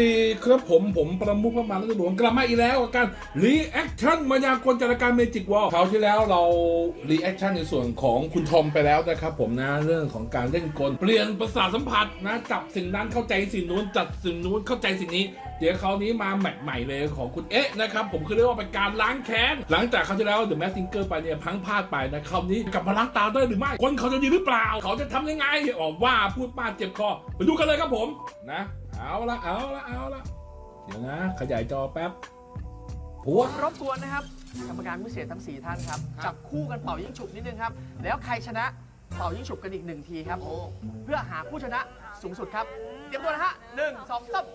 ดีครับผมผมประมุขพระมหาราชหลวงกลับมาอีกแล้วกับการรีแอคชั่นมายากลจัดการเมจิกวอลคราวที่แล้วเรารีแอคชั่นในส่วนของคุณทอมไปแล้วนะครับผมนะเรื่องของการเล่นกล เปลี่ยนประสาทสัมผัสนะจับสิ่งนั้นเข้าใจสิ่งนู้นจัดสิ่งนู้นเข้าใจสิ่งนี้ เดี๋ยวคราวนี้มาแมตช์ใหม่เลยของคุณเอ๊ะนะครับผมคือเรียกว่าเป็นการล้างแค้นหลังจากคราวที่แล้วเดอะแมสซิงเกอร์ไปเนี่ยพังพลาดไปนะคราวนี้กลับมาล้างตาได้หรือไม่คนเขาจะดีหรือเปล่า เขาจะทำยังไงออกว่าพูดป้าเจ็บคอไปดูกันเลยครับผมนะ เอาละเอาละเอาละเดี๋ยวนะ ขยายจอแป๊บพัวรบกวนนะครับกรรมการผู้เสียทั้ง4ท่านครับจับคู่กันเป่ายิ่งฉุบนิดนึงครับ แล้วใครชนะเป่ายิ่งฉุบกันอีกหนึ่งทีครับเพื่อหาผู้ชนะสูงสุดครับเตรียมตัวนะฮะหนึ่งสองสาม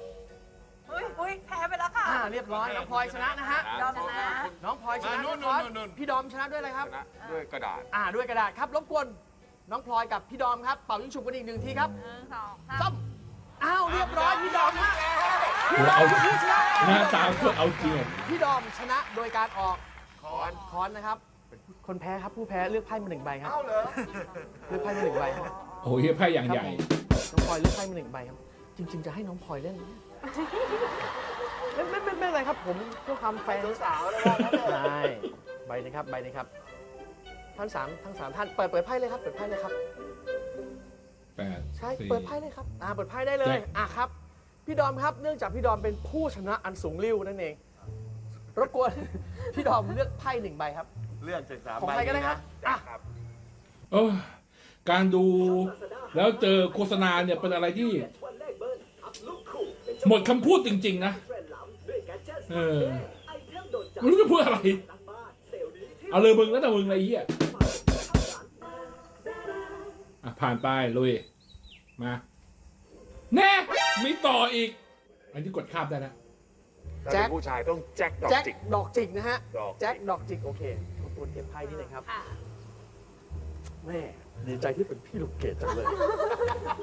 อุ้ยอุ้ยแพ้ไปแล้วค่ะอ่าเรียบร้อยน้องพลอยชนะนะฮะยอมชนะน้องพลอยชนะอ่านู่นพี่พลอยนู่นนู่นพี่ดอมชนะด้วยอะไรครับชนะด้วยกระดาษอ่าด้วยกระดาษครับรบกวนน้องพลอยกับพี่ดอมครับเป่ายิ่งฉุบกันอีกหนึ่งทีครับหนึ่งสองซ้สามำ อ้าวเรียบร้อยพี่ดอมฮะพี่ดอเอามชนะหน้าตาเพื่อเอาจริงพี่ดอมชนะโดยการออกคอนคอนนะครับ คนแพ้ครับผู้แพ้เลือกไพ่มาหนึ่งใบครับเลือกไพ่มาหนึ่งใบครับโอ้ยไพ่อย่างใหญ่น้องพลอยเลือกไพ่มาหนึ่งใบครับ จริง ๆ จะให้น้องพลอยเล่นไม่ไม่ไม่ไม่เป็นไรครับ ผมเพื่อความแฟร์สาวๆนะครับใช่ใบนะครับใบนะครับท่านสามทั้งสามท่านเปิดเปิดไพ่เลยครับเปิดไพ่เลยครับ แปดใช่สี่เปิดไพ่เลยครับอ่าเปิดไพ่ได้เลแจ็ยคอะครับพี่ดอมครับเนื่องจากพี่ดอมเป็นผู้ชนะอันสูงริ้วนั่นเองรบกวน พี่ดอมเลือกไพ่หนึ่งใบครับ เลื่อนจากสามของใครก็ได้ครับอะเออการดูแล้วเจอโฆษณาเนี่ยเป็นอะไรที่ หมดคำพูดจริง ๆ นะ เออ ไม่รู้จะพูดอะไร เอาเลยมึงแล้วแต่มึงอะไรเหี้ย อะผ่านไปลุย มา แน่ มีต่ออีก อันนี้กดข้ามได้แล้วถ้าเป็นผู้ชายต้องแจ็คดอกแจ็คจิก ดอกจิกนะฮะ ดอกจิก แจ็คดอกจิก โอเคขอบคุณเก็บไพ่นี่หน่อยครับค่ะแม่ดีใจที่เป็นพี่ลูกเกดจังเลย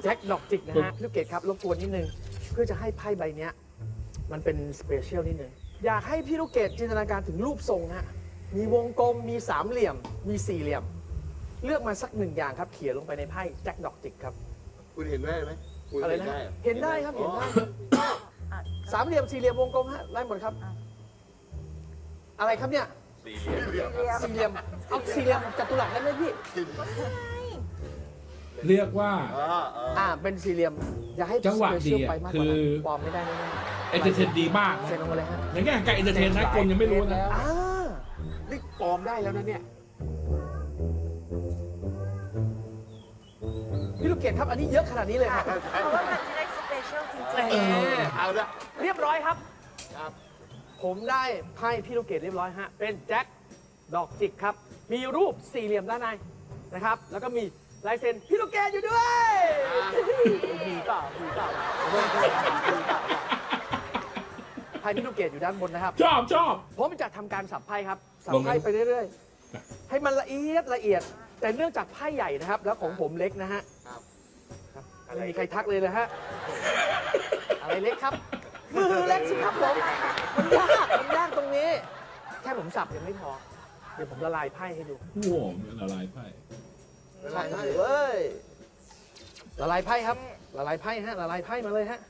แจ็คดอกจิกนะฮะพี่ลูกเกดครับรบกวนนิดนึง เพื่อจะให้ไพ่ใบเนี้ย มันเป็นสเปเชียลนิดนึง อยากให้พี่ลูกเกดจินตนาการถึงรูปทรงฮะ มีวงกลม มีสามเหลี่ยม มีสี่เหลี่ยม เลือกมาสักหนึ่งอย่างครับ เขียนลงไปในไพ่แจ็คดอกจิกครับคุณเห็นได้ไหมคุณอะไรเห็นนะได้หรอเห็นได้ครับเห็นได้ครับสามเหลี่ยมสี่เหลี่ยมวงกลมฮะไล่หมดครับ อะไรครับเนี่ยสี่เหลี่ยมครับสี่เหลี่ยมเอาสี่เหลี่ยมจัตุรัสได้ไหมพี่เรียกว่า อ่าอ่า อ่าเป็นสี่เหลี่ยมอย่าให้จังหวะดีอะไปมากกว่านั้นคือปลอมไม่ได้แน่เอนเตอร์เทนดีมากๆเซ็นลงมาเลยฮะในแง่ของการเอนเตอร์เทนนะคนยังไม่รู้นะ อ่านี่ปลอมได้แล้วนะเนี่ย พี่ลูกเกดครับ อันนี้เยอะขนาดนี้เลยครับเพราะว่ามันจะได้สเปเชียลจริงเออเอาละเรียบร้อยครับครับ ผมได้ไพ่พี่ลูกเกดเรียบร้อยฮะ เป็นแจ็คดอกจิกครับ มีรูปสี่เหลี่ยมด้านในนะครับ แล้วก็มีลายเซ็นพี่ลูกเกดอยู่ด้วยมีเปล่ามีเปล่ามีเปล่าไพ่พี่ลูกเกดอยู่ด้านบนนะครับ ชอบชอบผมจะทำการสับไพ่ครับ สับลงไหมไพ่ไปเรื่อยๆ ให้มันละเอียดละเอียด แต่เนื่องจากไพ่ใหญ่นะครับ แล้วของผมเล็กนะฮะครับครับอะไร ไม่มีใครทักเลยนะฮะ อะไรเล็กครับ มือเล็กสิครับผมมันยากมันยากตรงนี้ แค่ผมสับยังไม่พอ เดี๋ยวผมละลายไพ่ให้ดูโว้วละลายไพ่ใช่ครับเว้ยละลายไพ่ครับ ละลายไพ่ฮะ ละลายไพ่มาเลยฮะ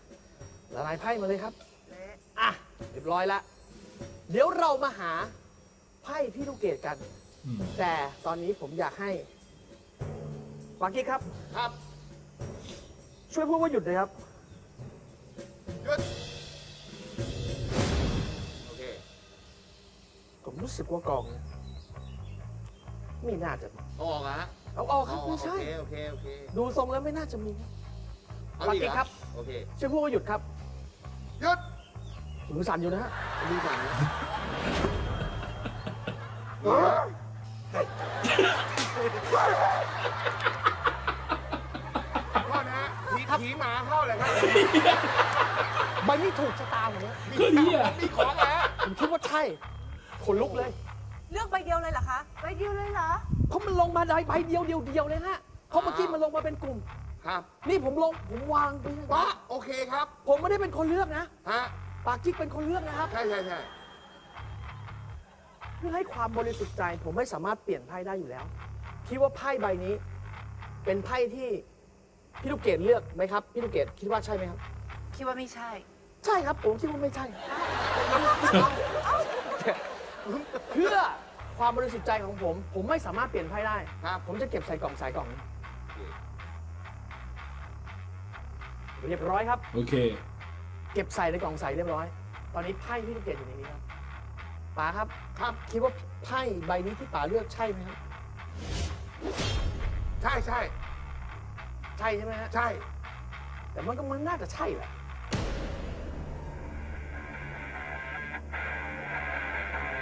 ละลายไพ่มาเลยครับ อะ เรียบร้อยละ เดี๋ยวเรามาหาไพ่พี่ลูกเกดกันอืม แต่ตอนนี้ผมอยากให้วากี้ครับ ครับ ช่วยพูดว่าหยุดเลยครับ หยุด โอเค ผมรู้สึกว่ากอง ไม่น่าจะเอาออกนะฮะเอาออกครับไม่ใช่ โอเคโอเค ดูทรงแล้วไม่น่าจะมีเอาอีกปกติครับ โอเค ช่วยพูดว่าหยุดครับ หยุดมือสั่นอยู่นะฮะดูก่อนนะ โทษนะฮะผีผีหมาเข้าเลยครับใบนี้ถูกชะตาผมนะก็เหี้ยมีของแล้วผมคิดว่าใช่ขนลุกเลย เลือกใบเดียวเลยเหรอคะใบเดียวเลยเหรอ เพราะมันลงมาได้ใบเดียวเดียวเดียวเลยฮะเพราะเมื่อกี้มันลงมาเป็นกลุ่ม ครับนี่ผมลงผมวางไปป๊ะโอเคครับผมไม่ได้เป็นคนเลือกนะฮะปากจิ๊กเป็นคนเลือกนะครับ ใช่ใช่ใช่เพื่อให้ความบริสุทธิ์ใจ ผมไม่สามารถเปลี่ยนไพ่ได้อยู่แล้ว คิดว่าไพ่ใบนี้ เป็นไพ่ที่พี่ลูกเกดเลือกไหมครับพี่ลูกเกดคิดว่าใช่ไหมครับ คิดว่าไม่ใช่ผใช่ครับผมคิดว่าไม่ใช่ เพื่อความบริสุทธิ์ใจของผม ผมไม่สามารถเปลี่ยนไพ่ได้ครับผมจะเก็บใส่กล่องใส่กล่องเรียบร้อยครับ โอเค เก็บใส่ในกล่องใส่เรียบร้อย ตอนนี้ไพ่ที่ลูกเกดอยู่ในนี้ครับ ป๋าครับ ครับ คิดว่าไพ่ใบนี้ที่ป๋าเลือกใช่ไหมครับ ใช่ใช่ใช่ใช่ไหมฮะ ใช่ แต่มันก็มันน่าจะใช่แหละ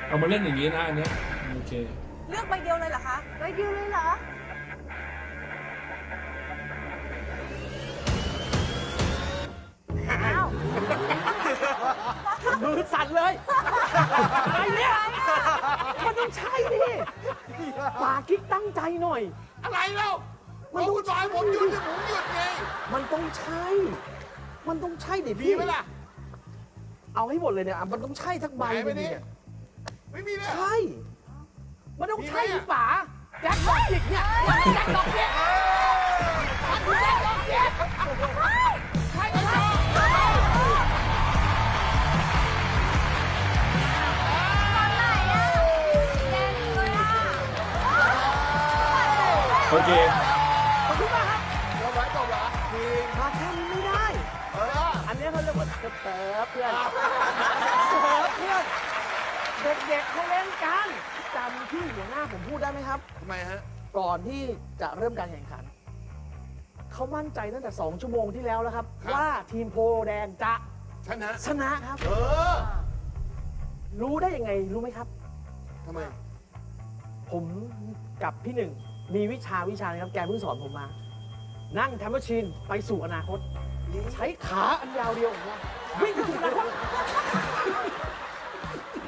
เอามาเล่นอย่างนี้นะอันเนี้ยโอเค เลือกใบเดียวเลยเหรอคะใบเดียวเลยเหรอ อ้าว มือสั่นเลยอะไรเนี่ยมันต้องใช่ดิป๋ากิ๊กตั้งใจหน่อย อะไรเล่ามันคุณบอกให้ผมหยุดเนี่ยผมหยุดไงมันต้องใช่ มันต้องใช่ดิมีพี่ ไหมล่ะเอาให้หมดเลยเนี่ยอะมันต้องใช่ทั้งใบไหนไปจริดิงๆเนี่ยไม่มีเลยใช่ มันต้องใช่มีไหมดิอะ ป๋าแจ็คดอกจิกเนี่ยแจ็คดอกจิกมันคือแจ็คดอกจิก โอเคขอบคุณมากครับจบแล้วจบแล้วจริงมาแค่นี้ไม่ได้ เออ อันนี้เขาเรียกว่าเติร์ฟเพื่อนเติร์ฟเพื่อน เด็กๆเขาเล่นกันจำที่หัวหน้าผมพูดได้ไหมครับ ทำไมฮะ ก่อนที่จะเริ่มการแข่งขัน เขามั่นใจตั้งแต่ 2 ชั่วโมงที่แล้วแล้วครับ ครับ ว่าทีมโพแดงจะชนะ ชนะครับ เออ รู้ได้ยังไงรู้ไหมครับ ทำไม ผมกับพี่หนึ่ง มีวิชาวิชานะครับ แกเพิ่งสอนผมมา นั่งแทมเปอร์ชินไปสู่อนาคต ใช้ขาอันยาวเดียวของเราวิ่งไปสู่อนาคต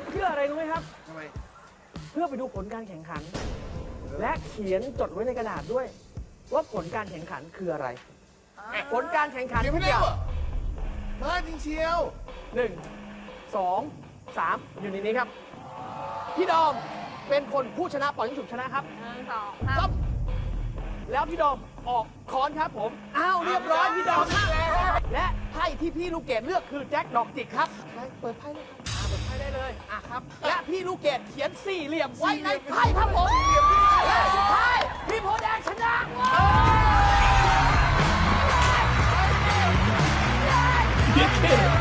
เพื่ออะไรรู้ไหมครับ ทำไมเพื่อไปดูผลการแข่งขัน และเขียนจดไว้ในกระดาษด้วย ว่าผลการแข่งขันคืออะไร ผลการแข่งขันเดี๋ยวทุไม่กได้อย่างเหรอมาจริงเชียวหนึ่งสองสามอยู่ในนี้ครับ พี่ดอม เป็นคนผู้ชนะปล่อยยิงฉุบชนะครับหนึ่งสองครับแล้วพี่ดอมออกค้อนครับผม อ้าวเรียบร้อยพี่ดอมครับและไพ่ที่พี่ลูกเกดเลือกคือแจ็คดอกจิกครับเปิดไพ่เลยครับอ่าเปิดไพ่ได้เลยอะครับ และพี่ลูกเกดเขียนสี่เหลี่ยมไว้ในไพ่ครับผมและสุดท้ายพี่โพแดงชนะ เด็กเ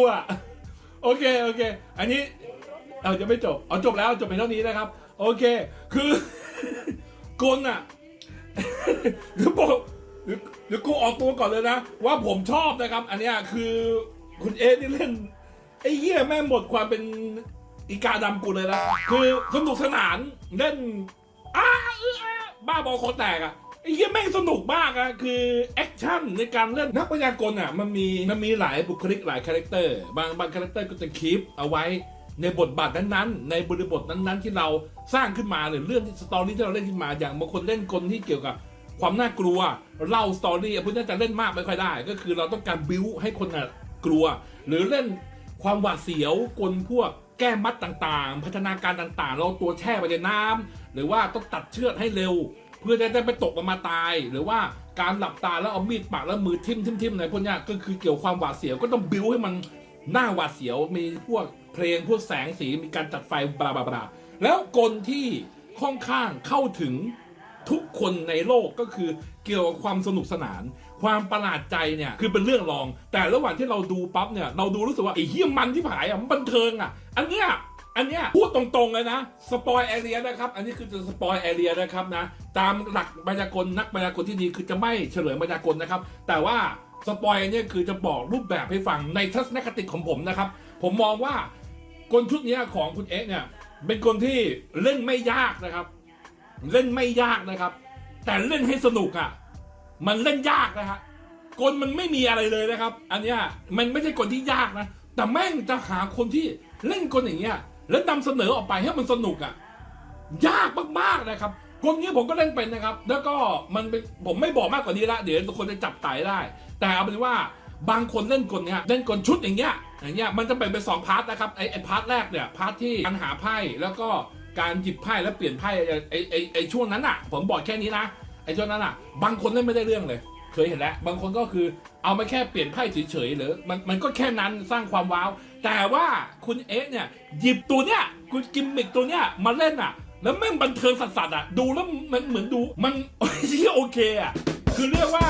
กูกลัวโอเคโอเค อันนี้เอาจะไม่จบเอาจบแล้วจบไปเท่านี้นะครับ โอเค คือกลอะหรือบอกหรือหรือกูออกตัวก่อนเลยนะ ว่าผมชอบนะครับ อันนี้คือคุณเอสนี่เล่นไอ้เหี้ยแม่หมดความเป็นอีกาดำกูเลยนะคือสนุกสนานเล่นอ้าอื้ออ้าบ้าบอคอแตกอะ ไอ้เหี้ยแม่งสนุกมากอะคือแอคชั่นในการเล่นนักพยากรณ์อะมันมีมันมีหลายบุคลิกหลายคาแรคเตอร์บางบางคาแรคเตอร์ก็จะคีปเอาไว้ในบทบาทนั้นๆ ในบริบทนั้นๆ ที่เราสร้างขึ้นมาหรือเรื่องสตอรี่ที่เราเล่นขึ้นมาอย่างบางคนเล่นกลที่เกี่ยวกับความน่ากลัวเล่าสตอรี่พวกนี้จะเล่นมากไม่ค่อยได้ ก็คือเราต้องการบิวให้คนน่ะกลัว หรือเล่นความหวาดเสียวกลพวกแก้มัดต่างๆ พัฒนาการต่างๆ เราตัวแช่ไปในน้ำหรือว่าต้องตัดเชือกให้เร็ว เพื่อจะได้ไปตกลงมาตาย หรือว่าการหลับตาแล้วเอามีดปักแล้วมือทิ่มทิ่มทิ่มในพวกนี้ก็คือเกี่ยวความหวาดเสียวก็ต้องบิวให้มันหน้าหวาดเสียวมีพวกเพลงพวกแสงสีมีการจัดไฟบลาบลาบลาแล้วกลที่ค่อนข้างเข้าถึงทุกคนในโลกก็คือเกี่ยวกับความสนุกสนาน ความประหลาดใจเนี่ยคือเป็นเรื่องรอง แต่ระหว่างที่เราดูปั๊บเนี่ยเราดูรู้สึกว่าไอ้เฮี้ยมันที่ผายอะมันบันเทิงอะ อันเนี้ย อันเนี้ยพูดตรงๆเลยนะสปอยแอเรียนะครับอันนี้คือจะสปอยแอเรียนะครับนะตามหลักมายากลนักมายากลที่ดีคือจะไม่เฉลยมายากลนะครับ แต่ว่าสปอยอันเนี้ยคือจะบอกรูปแบบให้ฟังในทัศนคติของผมนะครับ ผมมองว่ากลชุดนี้ของคุณเอ็กเนี่ยเป็นกลที่เล่นไม่ยากนะครับ เล่นไม่ยากนะครับ แต่เล่นให้สนุกอะมันเล่นยากนะฮะกลมันไม่มีอะไรเลยนะครับ อันเนี้ยมันไม่ใช่กลที่ยากนะแต่แม่งจะหาคนที่เล่นกลอย่างเงี้ย แล้วนำเสนอออกไปให้มันสนุกอะยากมากๆนะครับกลนี้ผมก็เล่นเป็นนะครับ แล้วก็มันเป็นผมไม่บอกมากกว่านี้ละเดี๋ยวทุกคนจะจับไตได้ แต่เอาเป็นว่าบางคนเล่นกลเนี้ยเล่นกลชุดอย่างเงี้ยอย่างเงี้ยมันจะแบ่งเป็นสองพาร์ทนะครับไอไอพาร์ทแรกเนี่ยพาร์ทที่การหาไพ่แล้วก็การหยิบไพ่แล้วเปลี่ยนไพ่ไอ้ไอ้ไอ้ช่วงนั้นอะ ผมบอกแค่นี้นะไอ้ช่วงนั้นอะ บางคนเล่นไม่ได้เรื่องเลย เคยเห็นแล้ว บางคนก็คือเอามาแค่เปลี่ยนไพ่เฉยๆหรือมันมันก็แค่นั้นสร้างความว้าว แต่ว่าคุณเอ๊ะเนี่ย หยิบตัวเนี้ยคุณกิมมิกตัวเนี้ยมาเล่นอะ แล้วแม่งบันเทิงสัสๆอะ ดูแล้วมันเหมือนดู มันที่โอเคอะ คือเรียกว่า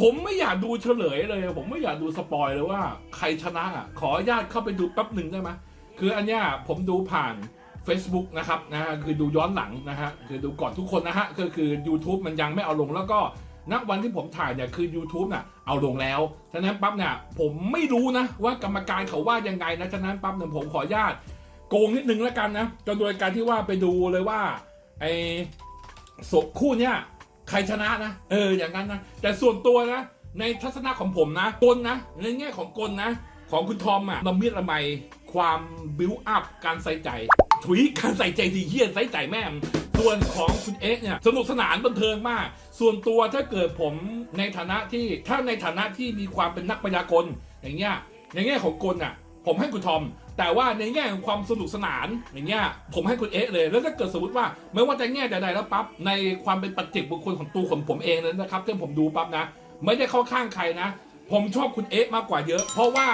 ผมไม่อยากดูเฉลยเลย ผมไม่อยากดูสปอยเลยว่า ใครชนะอะ ขออนุญาตเข้าไปดูแป๊บหนึ่งได้ไหมคืออันเนี้ยผมดูผ่าน Facebook นะครับนะฮะคือดูย้อนหลังนะฮะคือดูก่อนทุกคนนะฮะก็คือ YouTube มันยังไม่เอาลงแล้วก็ณวันที่ผมถ่ายเนี่ยคือ YouTube น่ะเอาลงแล้ว ฉะนั้นปั๊บเนี่ยผมไม่รู้นะว่ากรรมการเขาว่ายังไงนะ ฉะนั้นปั๊บเนี่ยผมขออนุญาตโกงนิดนึงแล้วกันนะ จนโดยการที่ว่าไปดูเลยว่าไอ้ศพคู่เนี่ยใครชนะนะ เอออย่างนั้นนะ แต่ส่วนตัวนะ ในทัศนะของผมนะกลนะในแง่ของกลนะ ของคุณทอมอะละเมียดละไม ความบิวอัพการใส่ใจ ถุยการใส่ใจดีเยี่ยนใส่ใจแม่มส่วนของคุณเอ็กเนี่ยสนุกสนานบันเทิงมาก ส่วนตัวถ้าเกิดผมในฐานะที่ถ้าในฐานะที่มีความเป็นนักพยากรณ์อย่างเงี้ยในแง่ของกลอะผมให้คุณทอม แต่ว่าในแง่ของความสนุกสนานอย่างเงี้ยผมให้คุณเอ๊ะเลย แล้วถ้าเกิดสมมติว่าไม่ว่าจะแง่ใดๆแล้วปั๊บในความเป็นปัจเจกบุคคลของตัวของผมเองนั้นนะครับที่ผมดูปั๊บนะ ไม่ได้เข้าข้างใครนะ ผมชอบคุณเอ๊ะมากกว่าเยอะ เพราะว่า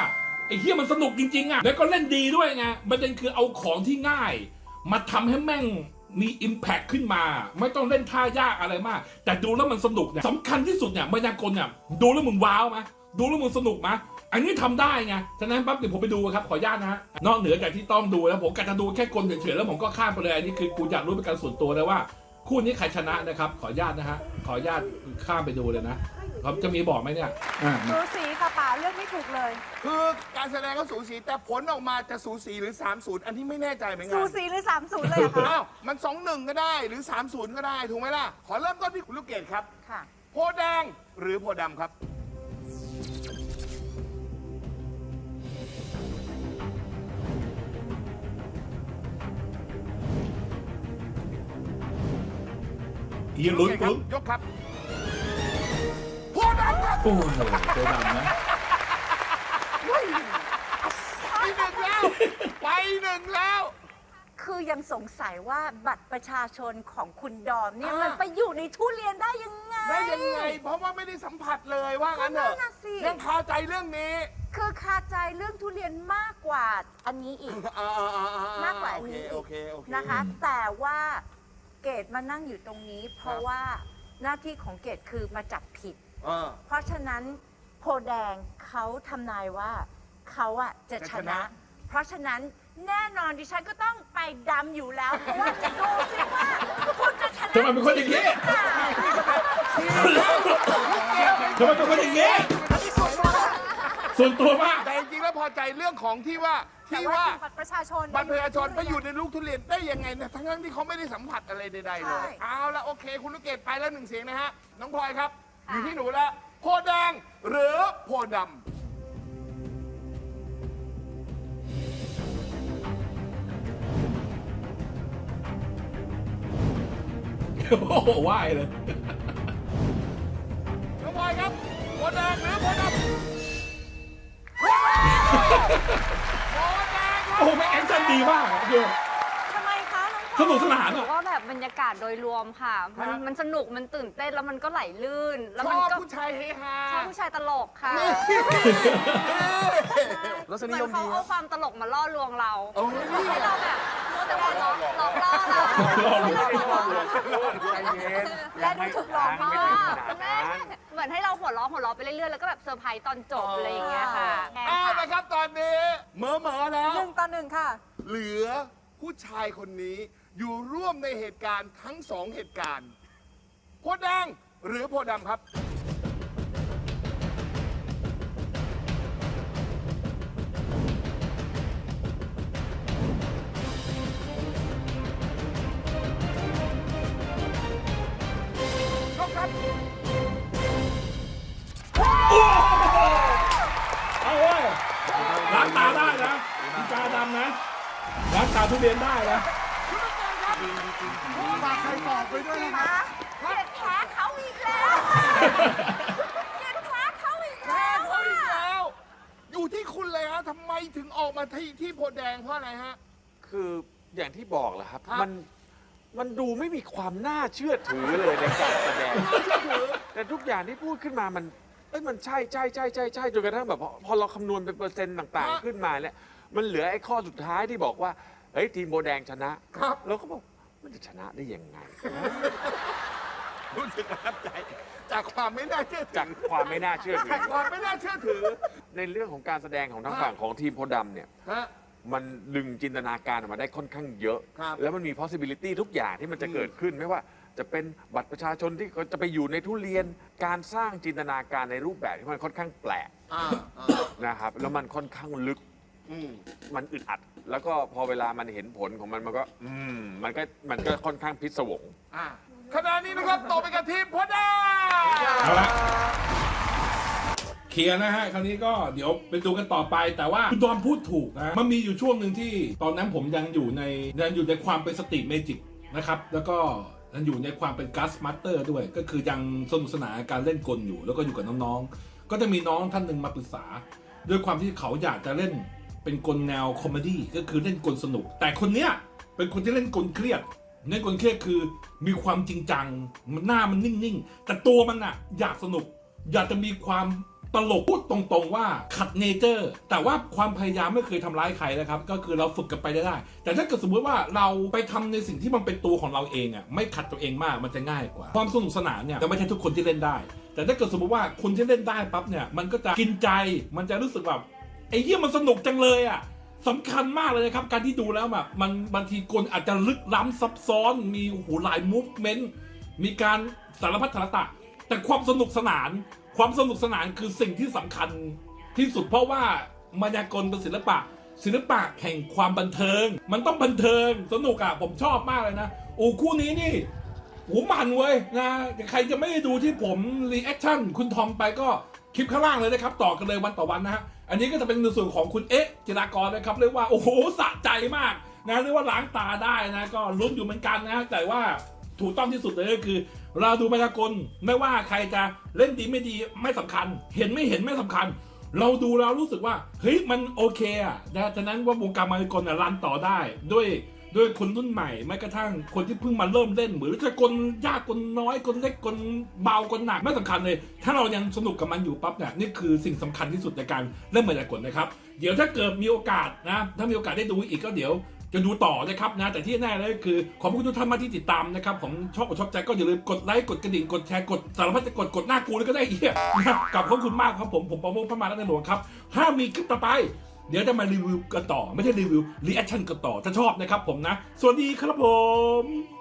ไอ้เฮียมันสนุกจริงๆอะแล้วก็เล่นดีด้วยไงประเด็นคือเอาของที่ง่าย มาทำให้แม่งมี Impact ขึ้นมา ไม่ต้องเล่นท่ายากอะไรมาก แต่ดูแล้วมันสนุกเนี่ยสำคัญที่สุดเนี่ยมายากลเนี่ยดูแล้วมึงว้าวไหมดูแล้วมึงสนุกไหมอันนี้ทำได้ไง ฉะนั้นปั๊บเดี๋ยวผมไปดูครับ ขออนุญาตนะฮะ นอกเหนือจากที่ต้องดูแล้วผมกะจะดูแค่กลเฉยๆแล้วผมก็ข้ามไปเลย อันนี้คือกูอยากรู้เป็นการส่วนตัวเลยว่า คู่นี้ใครชนะนะครับ ขออนุญาตนะฮะ ขออนุญาตข้ามไปดูเลยนะครับจะมีบอกไหมเนี่ย อ่าดูสีค่ะป่า เลือกไม่ถูกเลย คือการแสดงก็สูสี แต่ผลออกมาจะสูสีหรือ30อันที่ไม่แน่ใจเหมือนกัสูสีหรือสามสูเลยเหรอะคะอ้าวมัน 2-1 ก็ได้หรือ 3-0 ก็ได้ ถูกไหมล่ะ ขอเริ่มต้นที่คุณลูกเกดครับ ค่ะ โพธิ์แดงหรือโพธิ์ดำครับ อีลุ้นครัลุ้นยกครับ โพธิ์ดำครับ โอ้โหตัวดำนะ ไปหนึ่งแล้ว ไปหนึ่งแล้ว คือยังสงสัยว่าบัตรประชาชนของคุณดอมเนี่ย อ่ามั มันไปอยู่ในทุเรียนได้ยังไงได้ยังไง เพราะว่าไม่ได้สัมผัสเลยว่างั้นเถอะก็นั่นน่ะสิ ยังคาใจเรื่องนี้คือคาใจเรื่องทุเรียนมากกว่าอันนี้อีก อ่าๆๆๆมากกว่าอัโอนเคนี้โอเคโอเค นะคะ แต่ว่าเกดมานั่งอยู่ตรงนี้ เพราะว่าหน้าที่ของเกดคือมาจับผิด อ่า เพราะฉะนั้น โพธิ์แดงเขาทำนายว่าเขาอะจะชจะชนะ นะ เพราะฉะนั้นแน่นอนดิฉันก็ต้องไปดำอยู่แล้ว เพราะว่าจะดูสิว่าคุณจะชนะทำไมเป็นคนอย่างนี้ทำไมเป็นคนอย่างนี้อันนี้ส่วนตัวส่วนตัวมาก แต่จริงๆแล้วพอใจเรื่องของที่ว่าแต่ที่ว่าว่าบัตรประชาชน บัตรประชาชนไปอยู่ในลูกทุเรียนได้ยังไงนะทั้งๆที่เขาไม่ได้สัมผัสอะไรใดๆเลย ใช่ เอาละโอเค คุณลูกเกดไปแล้วหนึ่งเสียงนะฮะ น้องพลอยครับ อยู่ที่หนูแล้ว โพธิ์แดงหรือโพธิ์ดโอ้โหไหวเลยำน้องพลอยครับโพธิ์แดงหรือโพธิ์ดำโพธิ์แดงครับ โอ้โหแม่งแอคชั่นดีมากอะคือทำไมคะน้องพ สลอยนุกสนานหนูอะว่าแบบบรรยากาศโดยรวมค่ะ มันมันสนุกมันตื่นเต้นแล้วมันก็ไหลลื่น แล้วชมันอบก็ผู้ชายเฮฮา ชอบผู้ชายตลกค่ะรสเหนิมือยมนเขาดีคเอารับความตลกมาล่อลวงเราโอ้ย ให้เราแบบมัวแต่หัวเราะหลอกล่อเราล่อลวงให้เราหัวเราะใจเย็นและดูถูกหลอกอ๋มาอกคุณแม่เหมือนให้เราหัวเราะหัวเราะไปเรื่อยๆแล้วก็แบบเซอร์ไพรส์ตอนจบอะไรอย่างเงี้ยค่ะเอาละครับตอนนี้เหมอเหมอๆแล้วหนึ่งต่อหนึ่งค่ะ เหลือผู้ชายคนนี้ อยู่ร่วมในเหตุการณ์ทั้งสองเหตุการณ์โพธิ์แดงหรือโพธิ์ดำครับ ยกครับเอาเว้ยล้างตาได้นะมีกาดำนะล้างตาทุเรียนได้นะ ฝากใครตอบไปด้วยนะคฮะรับเกลียดแพ้เขาอีกแล้วเกลียดแพ้เขาอีกแล้วอะแล้วอยู่ที่คุณเลยฮะทำไมถึงออกมาที่ที่โพธิ์แดงเพราะอะไรฮะ คืออย่างที่บอกแหละครับ ครับ มันมันดูไม่มีความน่าเชื่อถือเลยในการแสดง แต่ทุกอย่างที่พูดขึ้นมามันเอ้ยมันใช่ใช่ใช่ใช่ใช่จนกระทั่งแบบพอพอเราคำนวณเป็นเปอร์เซ็นต์ต่าง ๆ ขึ้นมาเนี่ยมันเหลือไอ้ข้อสุดท้ายที่บอกว่าเฮ้ยทีมโบแดงชนะครับเราก็บอก มันจะชนะได้ยังไง รู้สึกประทับใจ จากความไม่น่าเชื่อถืจากความไม่น่าเชื่อถืจากอความไม่น่าเชื่อถือในเรื่องของการแสดงของทางฮะฝั่งของทีมโพธิ์ดำเนี่ย ฮะ มันดึงจินตนาการออกมาได้ค่อนข้างเยอะ ครับแล้วมันมี possibility ทุกอย่างที่มันจะเกิดขึ้นไม่ว่าจะเป็นบัตรประชาชนที่เขาจะไปอยู่ในทุเรียน การสร้างจินตนาการในรูปแบบที่มันค่อนข้างแปลกอ่าอ่า นะครับ แล้วมันค่อนข้างลึกอื มมันอึดอัด แล้วก็พอเวลามันเห็นผลของมันมันก็ อืมมันก็มันก็ค่อนข้างพิศวง อ่าขณะนี้นะครับตกไปกับทีมพอดาเอาละเคลียร์นะฮะ คราวนี้ก็เดี๋ยวไปดูกันต่อไป แต่ว่าคุณดอมพูดถูกนะมันมีอยู่ช่วงหนึ่งที่ตอนนั้นผมยังอยู่ในยังอยู่ในความเป็นสติเมจิกนะครับ แล้วก็ยังอยู่ในความเป็นกัสมาสเตอร์ด้วย ก็คือยังสนุกสนานกับการเล่นกลอยู่ แล้วก็อยู่กับน้องๆ ก็จะมีน้องท่านหนึ่งมาปรึกษา ด้วยความที่เขาอยากจะเล่น เป็นกลแนวคอมเมดี้ก็คือเล่นกลสนุก แต่คนเนี้ยเป็นคนที่เล่นกลเครียดเล่นกลเครียดคือมีความจริงจังมันหน้ามันนิ่งๆ แต่ตัวมันอะอยากสนุก อยากจะมีความตลกพูดตรงๆว่าขัดเนเจอร์ แต่ว่าความพยายามไม่เคยทำร้ายใครนะครับ ก็คือเราฝึกกันไปได้ แต่ถ้าเกิดสมมติว่าเราไปทำในสิ่งที่มันเป็นตัวของเราเองอะไม่ขัดตัวเองมากมันจะง่ายกว่า ความสนุกสนานเนี่ยจะไม่ใช่ทุกคนที่เล่นได้ แต่ถ้าเกิดสมมติว่าคนที่เล่นได้ปั๊บเนี่ยมันก็จะกินใจมันจะรู้สึกแบบ ไอ้เหี้ยมันสนุกจังเลยอะสำคัญมากเลยนะครับ การที่ดูแล้วแบบมันบางทีคนอาจจะลึกล้ำซับซ้อน มีโอ้โหูหลายมูฟเมนต์มีการสารพัดสารตะ แต่ความสนุกสนาน ความสนุกสนานคือสิ่งที่สำคัญที่สุดเพราะว่ามายากลเป็นศิลปะ ศิลปะแห่งความบันเทิง มันต้องบันเทิงสนุกอะผมชอบมากเลยนะโอ้คู่นี้นี่หูมันเว้ยนะใครจะไม่ได้ดูที่ผมรีแอคชั่นคุณทอมไปก็คลิปข้างล่างเลยนะครับ ต่อกันเลยวันต่อวันนะฮะ อันนี้ก็จะเป็นในส่วนของคุณเอ๊ะจิรากรนะครับเรียกว่าโอ้โหสะใจมากนะเรียกว่าล้างตาได้นะก็ลุ้นอยู่เหมือนกันนะแต่ว่าถูกต้องที่สุดเลยก็คือ เราดูมายากลไม่ว่าใครจะเล่นดีไม่ดีไม่สำคัญ เห็นไม่เห็นไม่สำคัญ เราดูเรารู้สึกว่าเฮ้ยมันโอเคอะนะฉะนั้นว่าวงการมายากลนะรันต่อได้ด้วย ด้วยคนรุ่นใหม่แม้กระทั่งคนที่เพิ่งมาเริ่มเล่นเหมือนจะกลยากกลน้อยกลเล็กกลเบากลหนักไม่สำคัญเลย ถ้าเรายังสนุกกับมันอยู่ปั๊บเนี่ยนี่คือสิ่งสำคัญที่สุดในการเล่นมายากลนะครับ เดี๋ยวถ้าเกิดมีโอกาสนะถ้ามีโอกาสได้ดูอีกก็เดี๋ยวจะดูต่อนะครับนะแต่ที่แน่เลยคือ ขอบคุณทุกท่านมากที่ติดตามนะครับผมชอบกดชอบใจก็อย่าลืมกดไลค์กดกระดิ่งกดแชร์กดสารพัดจะกดกดหน้ากูเลยก็ได้เอี้ยนะครับกับขอบคุณมากครับผมผมประโมทพระมหาในหลวงครับถ้ามีคลิปต่อไป เดี๋ยวจะมารีวิวกันต่อ ไม่ใช่รีวิวรีแอคชั่นกันต่อถ้าชอบนะครับผมนะสวัสดีครับผม